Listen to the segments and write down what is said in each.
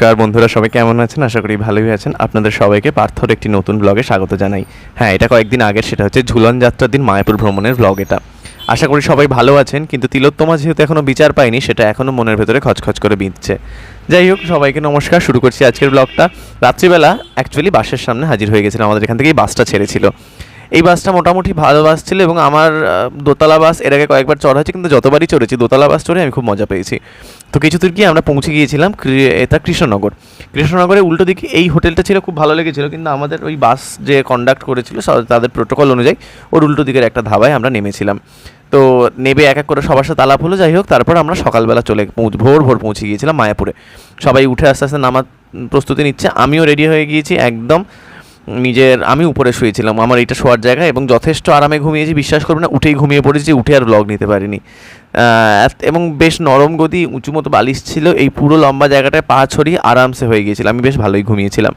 নমস্কার বন্ধুরা, সবাই কেমন আছেন? আশা করি ভালোই আছেন। আপনাদের সবাইকে পার্থর একটি নতুন ব্লগে স্বাগত জানাই। হ্যাঁ এটা কয়েকদিন আগের, সেটা হচ্ছে ঝুলন যাত্রার দিন মায়াপুর ভ্রমণের ব্লগ এটা। আশা করি সবাই ভালো আছেন, কিন্তু তিলোত্তমা যেহেতু এখনও বিচার পায়নি, সেটা এখনও মনের ভেতরে খচখচ করে বিঁধছে। যাই হোক, সবাইকে নমস্কার, শুরু করছি আজকের ব্লগটা রাত্রিবেলা অ্যাকচুয়ালি বাসের সামনে হাজির হয়ে গেছিলাম, আমাদের এখান থেকেই বাসটা ছেড়েছিল। এই বাসটা মোটামুটি ভালো বাস ছিল এবং আমার দোতলা বাসের আগে কয়েকবার চড়া হয়েছে, কিন্তু যতবারই চড়েছি, দোতলা বাস চড়ে আমি খুব মজা পেয়েছি। তো কিছু দূর গিয়ে আমরা পৌঁছে গিয়েছিলাম এটা কৃষ্ণনগর। কৃষ্ণনগরের উল্টো দিকে এই হোটেলটা ছিল, খুব ভালো লেগেছিল, কিন্তু আমাদের ওই বাস যে কন্ডাক্ট করেছিল তাদের প্রোটোকল অনুযায়ী ওর উল্টো দিকের একটা ধাবায় আমরা নেমেছিলাম। তো নেবে এক এক করে সবার সাথে আলাপ হলো, যাই হোক, তারপর আমরা সকালবেলা চলে পৌঁছ, ভোর ভোর পৌঁছে গিয়েছিলাম মায়াপুরে। সবাই উঠে আস্তে আস্তে নামার প্রস্তুতি নিচ্ছে, আমিও রেডি হয়ে গিয়েছি, একদম নিজের, আমি উপরে শুয়েছিলাম, আমার এটা শোয়ার জায়গা এবং যথেষ্ট আরামে ঘুমিয়েছি বিশ্বাস করবে না, উঠেই ঘুমিয়ে পড়েছি উঠে আর ব্লগ নিতে পারিনি। এবং বেশ নরম গদি, উঁচু মতো বালিশ ছিল, এই পুরো লম্বা জায়গাটায় পা ছড়িয়ে আরামসে হয়ে গিয়েছিল, আমি বেশ ভালোই ঘুমিয়েছিলাম।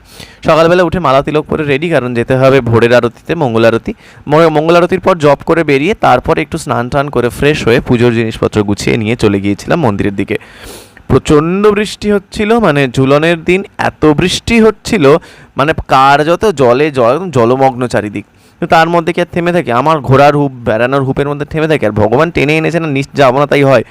সকালবেলা উঠে মালা তিলক পরে রেডি কারণ যেতে হবে ভোরের আরতিতে, মঙ্গল আরতি। মঙ্গল আরতির পর জব করে বেরিয়ে তারপর একটু স্নান টান করে ফ্রেশ হয়ে পুজোর জিনিসপত্র গুছিয়ে নিয়ে চলে গিয়েছিলাম মন্দিরের দিকে। প্রচণ্ড বৃষ্টি হচ্ছিল মানে ঝুলনের দিন এত বৃষ্টি হচ্ছিল মানে কার যত জলে জল জলমগ্ন চারিদিক। তো তার মধ্যে কি আর থেমে থাকে? আমার ঘোড়ার হুপ, বেড়ানোর হুপের মধ্যে থেমে থাকে। আর ভগবান টেনে এনেছে না নিচ যাব না, তাই হয়।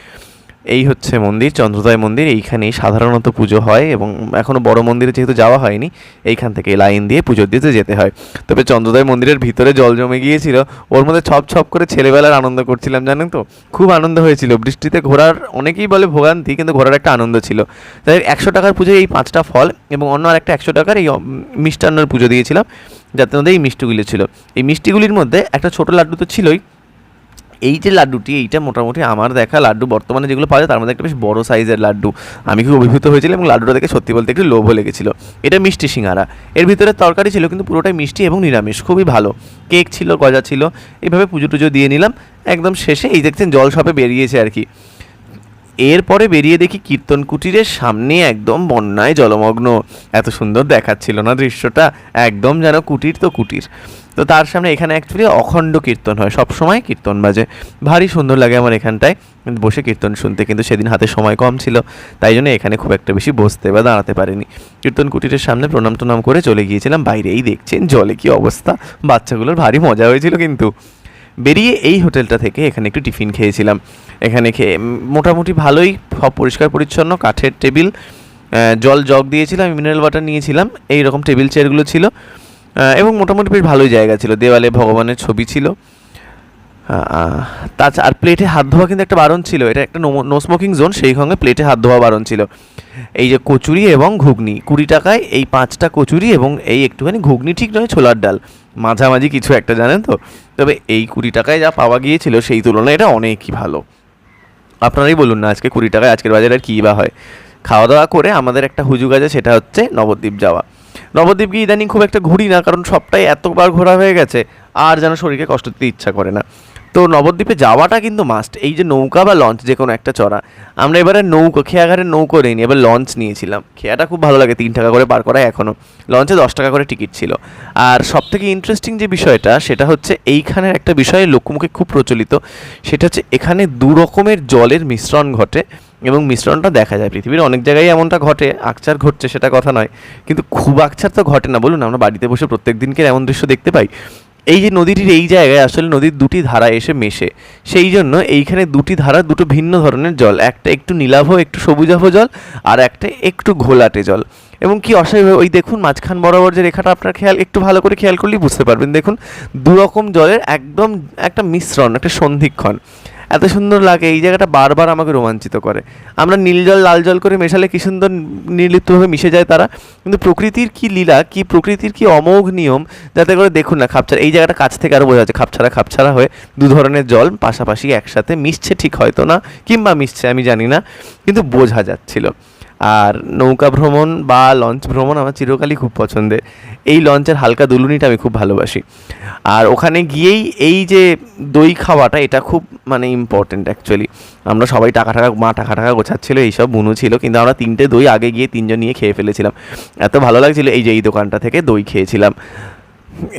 এই হচ্ছে মন্দির, চন্দ্রদয় মন্দির, এইখানেই সাধারণত পুজো হয় এবং এখনও বড় মন্দিরে যেহেতু যাওয়া হয়নি, এইখান থেকে লাইন দিয়ে পুজো দিতে যেতে হয়। তবে চন্দ্রোদয় মন্দিরের ভিতরে জল জমে গিয়েছিল, ওর মধ্যে ছপ ছপ করে ছেলেবেলার আনন্দ করছিলাম, জানেন তো? খুব আনন্দ হয়েছিল। বৃষ্টিতে ঘোরার অনেকেই বলে ভোগান্তি, কিন্তু ঘোরার একটা আনন্দ ছিল। তাই একশো টাকার পুজোয় এই পাঁচটা ফল এবং অন্য আর একটা একশো টাকার এই মিষ্টান্নর পুজো দিয়েছিলাম, যাতে মধ্যে এই মিষ্টিগুলি ছিল। এই মিষ্টিগুলির মধ্যে একটা ছোট লাড্ডু তো ছিলই এই যে লাড্ডুটি, এইটা মোটামুটি আমার দেখা লাড্ডু বর্তমানে যেগুলো পাওয়া যায়, তার মধ্যে একটা বেশ বড় সাইজের লাড্ডু। আমি খুব অভিভূত হয়েছিলাম এবং লাড্ডুটা দেখে সত্যি বলতে একটু লোভ লেগেছিল। এটা মিষ্টি সিঙ্গারা। এর ভিতরে তরকারি ছিল, কিন্তু পুরোটাই মিষ্টি এবং নিরামিষ। খুবই ভালো। কেক ছিল, গজা ছিল। এইভাবে পুজো টুজো দিয়ে নিলাম। একদম শেষে এই দেখছেন জল সবে বেরিয়েছে আর কি। এরপরে বেরিয়ে দেখি কীর্তন কুটিরের সামনে একদম বন্যায় জলমগ্ন। এত সুন্দর দেখাচ্ছিল না দৃশ্যটা। একদম যেন কুটির তো কুটির। তো তার সামনে এখানে অ্যাকচুয়ালি অখণ্ড কীর্তন হয়। সব সময় কীর্তন বাজে। ভারী সুন্দর লাগে আমার এখানটায়। বসে কীর্তন শুনতে। কিন্তু সেদিন হাতে সময় কম ছিল। তাই জন্য এখানে খুব একটা বেশি বসতে বা দাঁড়াতে পারিনি। কীর্তন কুটিরের সামনে প্রণাম টনাম করে চলে গিয়েছিলাম। বাইরেই দেখছেন জলে কি অবস্থা। বাচ্চাগুলোর ভারী মজা হয়েছিল কিন্তু। বেরিয়ে এই হোটেলটা থেকে এখানে একটু টিফিন খেয়েছিলাম। এখানে খেয়ে মোটামুটি ভালোই, সব পরিষ্কার পরিচ্ছন্ন। কাঠের টেবিল জল জগ দিয়েছিলাম মিনারেল ওয়াটার নিয়েছিলাম। এই রকম টেবিল চেয়ারগুলো ছিল। এবং মোটামুটি বেশ ভালোই জায়গা ছিল। দেওয়ালে ভগবানের ছবি ছিল। তাছাড়া আর প্লেটে হাত ধোয়া কিন্তু একটা বারণ ছিল। এটা একটা নো স্মোকিং জোন সেই সঙ্গে প্লেটে হাত ধোয়া বারণ ছিল। এই যে কচুরি এবং ঘুগনি, কুড়ি টাকায় এই পাঁচটা কচুরি এবং এই একটুখানি ঘুগনি ঠিক নয়, ছোলার ডাল। মাঝামাঝি কিছু একটা, জানেন তো? তবে এই কুড়ি টাকায় যা পাওয়া গিয়েছিল সেই তুলনায় এটা অনেকই ভালো। আপনারাই বলুন না, আজকে কুড়ি টাকায় আজকের বাজারে কী বা হয়? খাওয়া দাওয়া করে আমাদের একটা হুজুগ আছে, সেটা হচ্ছে নবদ্বীপ যাওয়া। নবদ্বীপ গিয়ে ইদানিং খুব একটা ঘুরি না, কারণ সবটাই এতবার ঘোরা হয়ে গেছে, আর যেন শরীরকে কষ্ট দিতে ইচ্ছা করে না। তো নবদ্বীপে যাওয়াটা কিন্তু মাস্ট এই যে নৌকা বা লঞ্চ যে কোনো একটা চড়া। আমরা এবারে নৌকো, খেয়াঘাটের নৌকো নিইনি এবার লঞ্চ নিয়েছিলাম। খেয়াটা খুব ভালো লাগে, তিন টাকা করে পার করা এখনও লঞ্চে দশ টাকা করে টিকিট ছিল। আর সব থেকে ইন্টারেস্টিং যে বিষয়টা, সেটা হচ্ছে এইখানের একটা বিষয়ে লোকমুখে খুব প্রচলিত, সেটা হচ্ছে এখানে দু রকমের জলের মিশ্রণ ঘটে। এবং মিশ্রণটা দেখা যায়। পৃথিবীর অনেক জায়গায় এমনটা ঘটে, আকচার ঘটছে সেটা কথা নয়। কিন্তু খুব আকচার তো ঘটে না। বলুন, আমরা বাড়িতে বসে প্রত্যেক দিনকে এমন দৃশ্য দেখতে পাই। এই যে নদীটির এই জায়গায় আসলে নদীর দুটি ধারা এসে মেশে। সেই জন্য এইখানে দুটি ধারা, দুটো ভিন্ন ধরনের জল। একটা একটু নীলাভ, একটু সবুজাভ জল, আর একটা একটু ঘোলাটে জল। এবং কি অস্বাভাবিক ওই দেখুন, মাঝখান বরাবর যে রেখাটা আপনার খেয়াল একটু ভালো করে খেয়াল করলেই বুঝতে পারবেন। দেখুন দু রকম জলের একদম একটা মিশ্রণ, একটা সন্ধিক্ষণ। এত সুন্দর লাগে, এই জায়গাটা বারবার আমাকে রোমাঞ্চিত করে। আমরা নীল জল, লাল জল করে মেশালে কী সুন্দর নির্লিপ্তভাবে মিশে যায় তারা। কিন্তু প্রকৃতির কি লীলা, কি প্রকৃতির কি অমোঘ নিয়ম, যাতে করে দেখুন না, খাপছাড়া, এই জায়গাটা কাছ থেকে আরও বোঝা যাচ্ছে, খাপছাড়া খাপছাড়া হয়ে দু ধরনের জল পাশাপাশি একসাথে মিশছে, ঠিক হয়তো না, কিংবা মিশছে, আমি জানি না, কিন্তু বোঝা যাচ্ছিল। আর নৌকা ভ্রমণ বা লঞ্চ ভ্রমণ আমার চিরকালই খুব পছন্দের। এই লঞ্চের হালকা দুলুনিটা আমি খুব ভালোবাসি। আর ওখানে গিয়েই এই যে দই খাওয়াটা, এটা খুব মানে ইম্পর্টেন্ট অ্যাকচুয়ালি আমরা সবাই টাকা টাকা, মা টাকা টাকা গোছাচ্ছিল, এইসব বুনু ছিল, কিন্তু আমরা তিনটে দই আগে গিয়ে তিনজন নিয়ে খেয়ে ফেলেছিলাম। এত ভালো লাগছিল এই যে এই দোকানটা থেকে দই খেয়েছিলাম।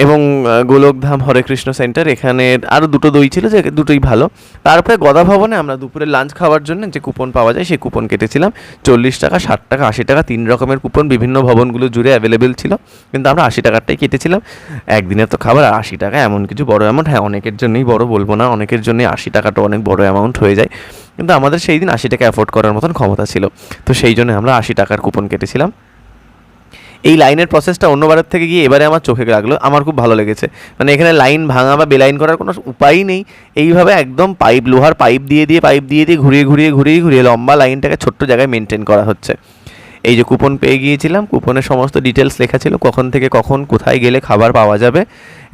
এবং গোলকধাম হরে কৃষ্ণ সেন্টার, এখানে আরও দুটো দই ছিল যে দুটোই ভালো। তারপরে গদা ভবনে আমরা দুপুরে লাঞ্চ খাওয়ার জন্য যে কুপন পাওয়া যায় সেই কুপন কেটেছিলাম। চল্লিশ টাকা, ষাট টাকা, আশি টাকা, তিন রকমের কুপন, বিভিন্ন ভবনগুলো জুড়ে অ্যাভেলেবেল ছিল। কিন্তু আমরা আশি টাকারটাই কেটেছিলাম। একদিনের তো খাবার আর আশি টাকা, এমন কিছু বড় অ্যামাউন্ট হ্যাঁ অনেকের জন্যই বড় বলব না, অনেকের জন্যই আশি টাকাটা অনেক বড় অ্যামাউন্ট হয়ে যায়। কিন্তু আমাদের সেই দিন আশি টাকা অ্যাফোর্ড করার মতন ক্ষমতা ছিল। তো সেই জন্য আমরা আশি টাকার কুপন কেটেছিলাম। এই লাইনের প্রসেসটা অন্যবারের থেকে গিয়ে এবারে আমার চোখে লাগল, আমার খুব ভালো লেগেছে। মানে এখানে লাইন ভাঙা বা বেলাইন করার কোনো উপায়ই নেই। এইভাবে একদম পাইপ, লোহার পাইপ দিয়ে দিয়ে, পাইপ দিয়ে দিয়ে ঘুরিয়ে ঘুরিয়ে ঘুরিয়ে ঘুরিয়ে লম্বা লাইনটাকে ছোট্ট জায়গায় মেনটেন করা হচ্ছে। এই যে কুপন পেয়ে গিয়েছিলাম কুপনের সমস্ত ডিটেলস লেখা ছিল, কখন থেকে কখন, কোথায় গেলে খাবার পাওয়া যাবে।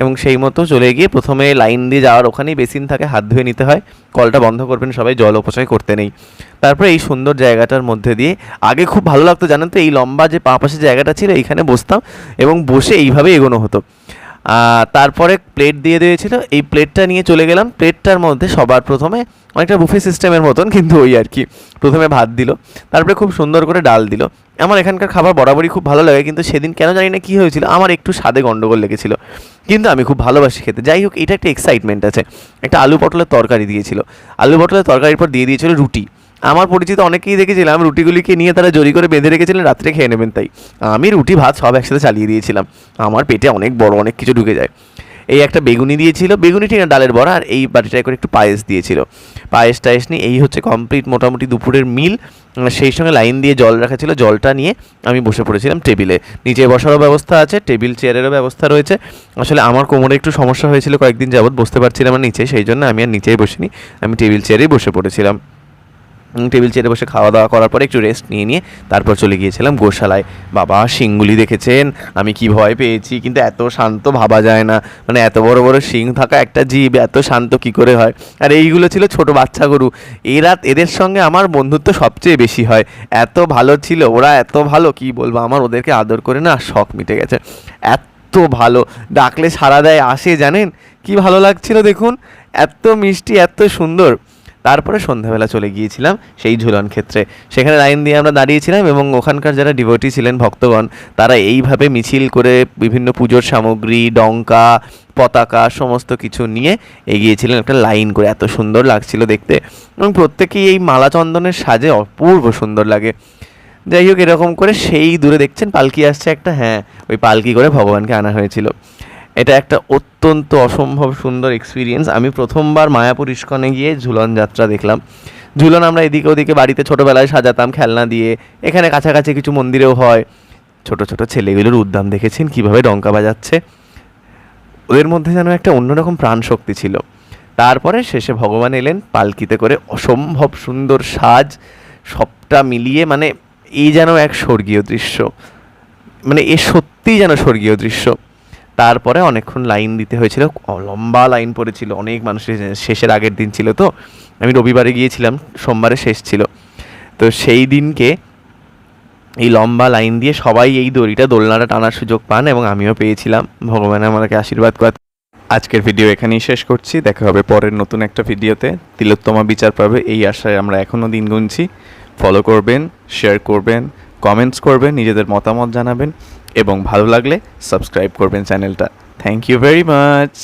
এবং সেই মতো চলে গিয়ে প্রথমে লাইন দিয়ে যাওয়ার ওখানেই বেসিন থাকে, হাত ধুয়ে নিতে হয়। কলটা বন্ধ করবেন সবাই, জল অপচয় করতে নেই। তারপরে এই সুন্দর জায়গাটার মধ্যে দিয়ে, আগে খুব ভালো লাগতো জানেন তো, এই লম্বা যে পা পাশে জায়গাটা ছিল, এইখানে বসতাম এবং বসে এইভাবে এগোনো হতো। তারপরে প্লেট দিয়ে দিয়েছিল। এই প্লেটটা নিয়ে চলে গেলাম। প্লেটটার মধ্যে সবার প্রথমে অনেকটা বুফে সিস্টেমের মতন কিন্তু ওই আর কি, প্রথমে ভাত দিল, তারপরে খুব সুন্দর করে ডাল দিল। আমার এখানকার খাবার বরাবরই খুব ভালো লাগে, কিন্তু সেদিন কেন জানি না কী হয়েছিল, আমার একটু স্বাদে গণ্ডগোল লেগেছিল। কিন্তু আমি খুব ভালোবাসি খেতে। যাই হোক, এটা একটা এক্সাইটমেন্ট আছে। একটা আলু পটলের তরকারি দিয়েছিল। আলু পটলের তরকারির পর দিয়ে দিয়েছিল রুটি। আমার পরিচিত অনেকেই দেখেছিলাম, রুটিগুলিকে নিয়ে তারা জড়ি করে বেঁধে রেখেছিলেন, রাত্রে খেয়ে নেবেন তাই। আমি রুটি, ভাত সব একসাথে চালিয়ে দিয়েছিলাম। আমার পেটে অনেক বড় অনেক কিছু ঢুকে যায়। এই একটা বেগুনি দিয়েছিল বেগুনি ঠিক না, ডালের বড়া, আর এই বাটিটায় করে একটু পায়েস দিয়েছিল। পায়েস টায়েস নিয়ে, এই হচ্ছে কমপ্লিট মোটামুটি দুপুরের মিল। সেই সঙ্গে লাইন দিয়ে জল রাখা ছিল, জলটা নিয়ে আমি বসে পড়েছিলাম টেবিলে। নিচে বসারও ব্যবস্থা আছে, টেবিল চেয়ারেরও ব্যবস্থা রয়েছে। আসলে আমার কোমরে একটু সমস্যা হয়েছিল কয়েকদিন যাবৎ, বসতে পারছিলাম না নিচে, সেই জন্য আমি আর নিচেই বসিনি। আমি টেবিল চেয়ারেই বসে পড়েছিলাম। টেবিল চেয়ারে বসে খাওয়া দাওয়া করার পরে একটু রেস্ট নিয়ে নিয়ে তারপর চলে গিয়েছিলাম গোশালায়। বাবা, শিংগুলি দেখেছেন? আমি কি ভয় পেয়েছি? কিন্তু এত শান্ত ভাবা যায় না। মানে এত বড় বড় শিং থাকা একটা জীব, এত শান্ত কি করে হয়? আর এইগুলো ছিল ছোট বাচ্চা গরু। এরা, এদের সঙ্গে আমার বন্ধুত্ব সবচেয়ে বেশি হয়। এত ভালো ছিল, ওরা এত ভালো, কি বলব? আমার ওদেরকে আদর করে না, শখ মিটে গেছে। এত ভালো, ডাকলে সারা দেয়, আসে, জানেন? কি ভালো লাগছিল দেখুন? এত মিষ্টি, এত সুন্দর। তারপরে সন্ধ্যাবেলা চলে গিয়েছিলাম সেই ঝুলন ক্ষেত্রে। সেখানে লাইন দিয়ে আমরা দাঁড়িয়েছিলাম এবং ওখানকার যারা ডিভোটি ছিলেন, ভক্তগণ, তারা এইভাবে মিছিল করে বিভিন্ন পুজোর সামগ্রী, ডঙ্কা, পতাকা, সমস্ত কিছু নিয়ে এগিয়েছিলেন, একটা লাইন করে। এত সুন্দর লাগছিল দেখতে এবং প্রত্যেকেই এই মালা চন্দনের সাজে অপূর্ব সুন্দর লাগে। যাই হোক, এরকম করে সেই দূরে দেখছেন, পালকি আসছে একটা হ্যাঁ ওই পালকি করে ভগবানকে আনা হয়েছিল। এটা একটা অত্যন্ত অসম্ভব সুন্দর এক্সপিরিয়েন্স আমি প্রথমবার মায়াপুর ইস্কনে গিয়ে ঝুলন যাত্রা দেখলাম। ঝুলন আমরা এদিকে ওদিকে বাড়িতে ছোটোবেলায় সাজাতাম খেলনা দিয়ে। এখানে কাছাকাছি কিছু মন্দিরেও হয়। ছোট ছোট ছেলেগুলোর উদ্যাম দেখেছেন, কীভাবে ডঙ্কা বাজাচ্ছে। ওদের মধ্যে যেন একটা অন্যরকম প্রাণ শক্তি ছিল। তারপরে শেষে ভগবান এলেন, পালকিতে করে অসম্ভব সুন্দর সাজ, সবটা মিলিয়ে মানে এই যেন এক স্বর্গীয় দৃশ্য। মানে এ সত্যিই যেন স্বর্গীয় দৃশ্য। তারপরে অনেকক্ষণ লাইন দিতে হয়েছিল। লম্বা লাইন পড়েছিল। অনেক মানুষের শেষের আগের দিন ছিল তো। আমি রবিবারে গিয়েছিলাম, সোমবারে শেষ ছিল। তো সেই দিনকে এই লম্বা লাইন দিয়ে সবাই এই দড়িটা দোলনাটা টানার সুযোগ পান এবং আমিও পেয়েছিলাম। ভগবান আমাকে আশীর্বাদ করে আজকের ভিডিও এখানেই শেষ করছি। দেখা হবে পরের নতুন একটা ভিডিওতে তিলোত্তমা বিচার পাবে এই আশায় আমরা এখনও দিন গুনছি। ফলো করবেন শেয়ার করবেন কমেন্টস করবেন, নিজেদের মতামত জানাবেন। এবং ভালো লাগলে সাবস্ক্রাইব করবেন চ্যানেলটা থ্যাংক ইউ ভেরি মাচ